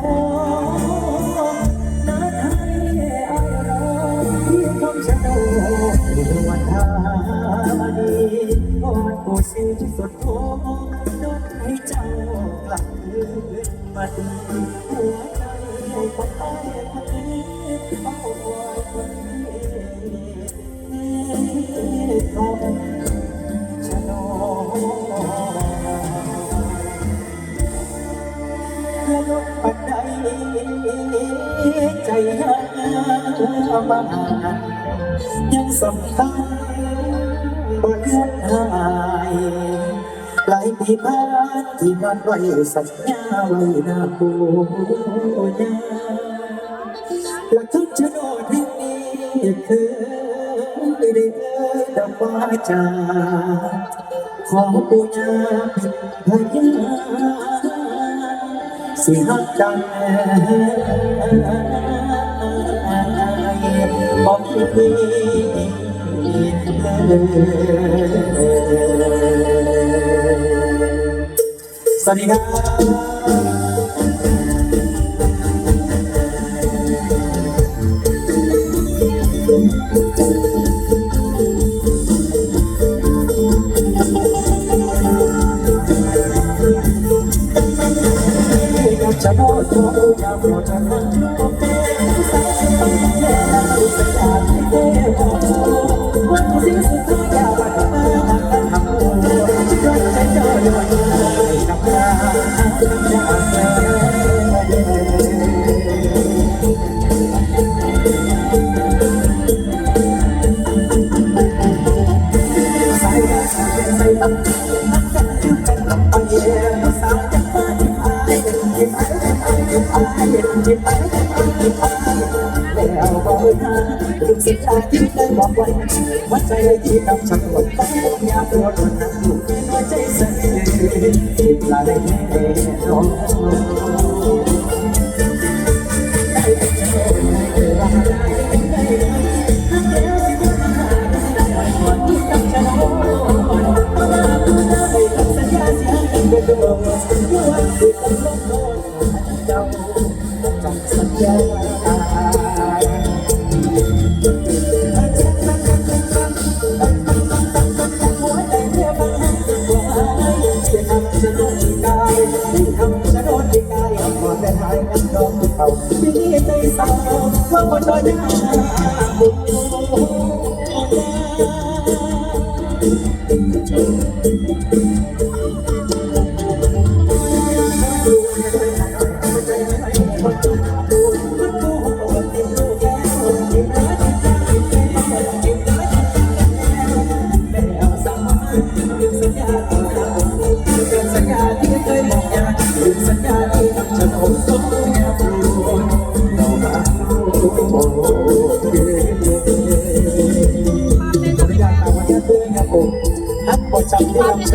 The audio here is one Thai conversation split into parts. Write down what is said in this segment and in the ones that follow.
โอ้นาไทยอายรอที่คำชะโนดเมื่อวันทานีกอดผู้สิ้นสุดโทโดนให้เจ้ากลับคืนมาดีหัวใจคนอ้ายคนนี้เอาไว้คนนี้ ใจหามายังสำคัญบ่เลือนหายหลายปีผ่านที่นอนไว้สัญญาไว้นาปูยาและทุกชะโนดแห่งนี้คือได้เอ่ยดอกว่าจาขอปูญาเป็นพยาน สิหักจังบอกพี่สวัสดีครับ หาลูกศิษย์ชายที่ได้บอกไว้วัดใจเลยที่ทำฉันหมดไปอยาตัวตนนั้นอยู่ในใจสั่นติดลาได้แน่นอน ว่าค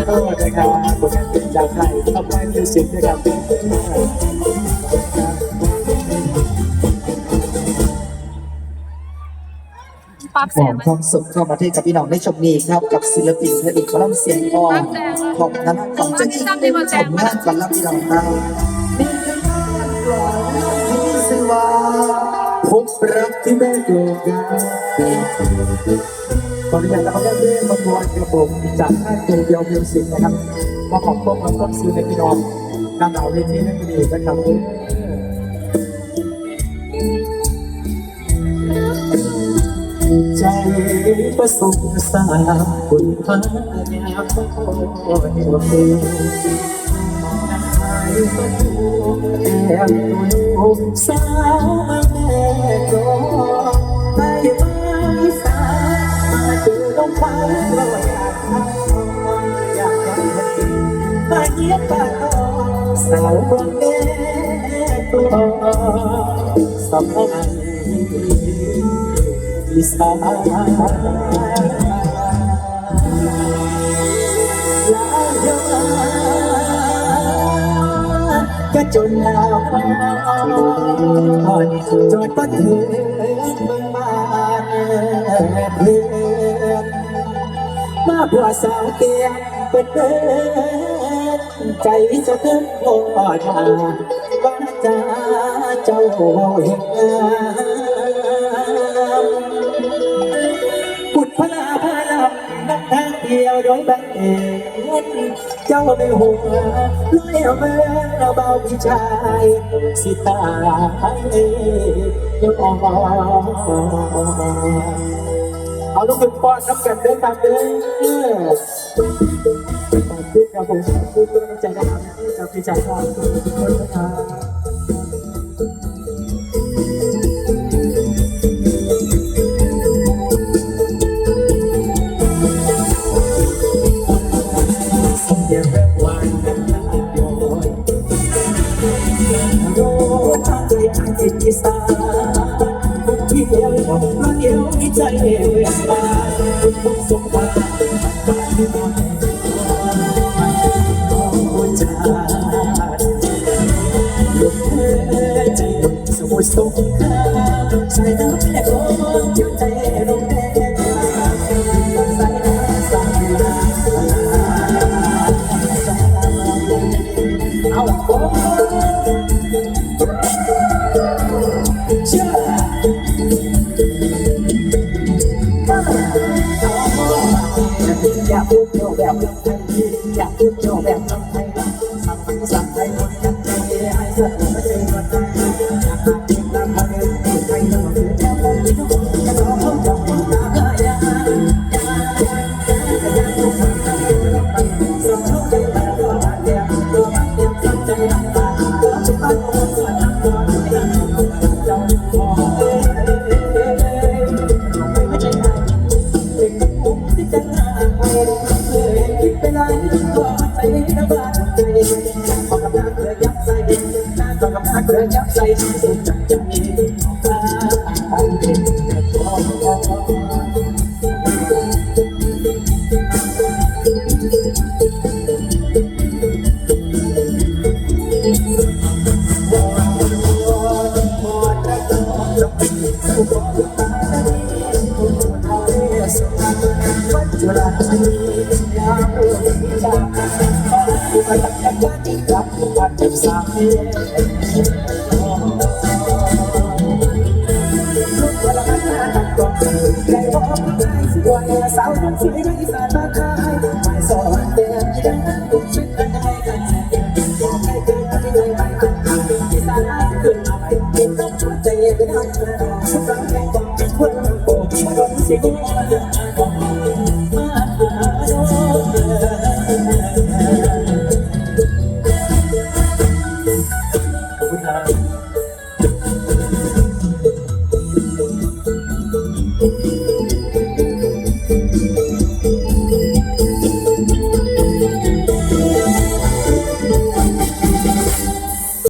ำที่ลำชะโนดนะครับบทงานเป็นจากใครทำให้มิวสิกนะครับปั๊บหเสีอยงมไหมความสุขเข้ามาที่กับพี่น้องได้ชมนี้ครับกับศิลปินพระเอกคอลัมน์เสียงอ่อนของนั้นของเจ้าหญิงชมงานกันรับพี่น้องครับนี่คือการปล่อยที่มีชื่อว่าพบรักที่ไม่โกงกัน ขออนุญาตนะครับเรื่องประมวลกระผมจากค่ายเดียวมิวสิกนะครับมาขอบคุณมาต้นซื้อในพี่น้องการเอาเวทีนั่นดีนะครับใจประสงค์สามคุณพระยาพระเดียวเองนายประตูแอบตัวลูกสาวมาแม่ก็ ดูต้องฟ้าเราอยากทำอยากทำให้ดีมาเยียบปากสาวคนแก่ตัวสำคัญอีสานลายอนก็จนหนาวจนปัดถึงเมืองบ้านเพื่อนมา ผัวสาวเกียเป็นเพื่อนใจจะเพิ่มโอดาว่าจาเจ้าเว้าเห็นงามพุทธพนาพาลำนักทางเดียวโดยบังเอิญเจ้าไม่หัวงลอยเอาเมาเบาพี่ชายสิตายยอม เอาลูกเป็นป้อนน้ำกันเด้อครับเด้อขอบคุณครับผมขอบคุณกำลังใจนะครับจากพี่จ่ายทองทุกคนนะครับสมเด็จพระวันนั้นโอ้ยโอ้ทางใจทางจิตที่สา ใจเวียนมาคุณต้องสมบัติที่นอนของใจลูกเธอใจสมุทรสงครามใส่น้ำแม่ก็อยู่ใจลงแดงใส่น้ำสายน้ำเอา น้าขอกำลังเคยยับใส่สุดจังจะ กา ขอบคุณครับ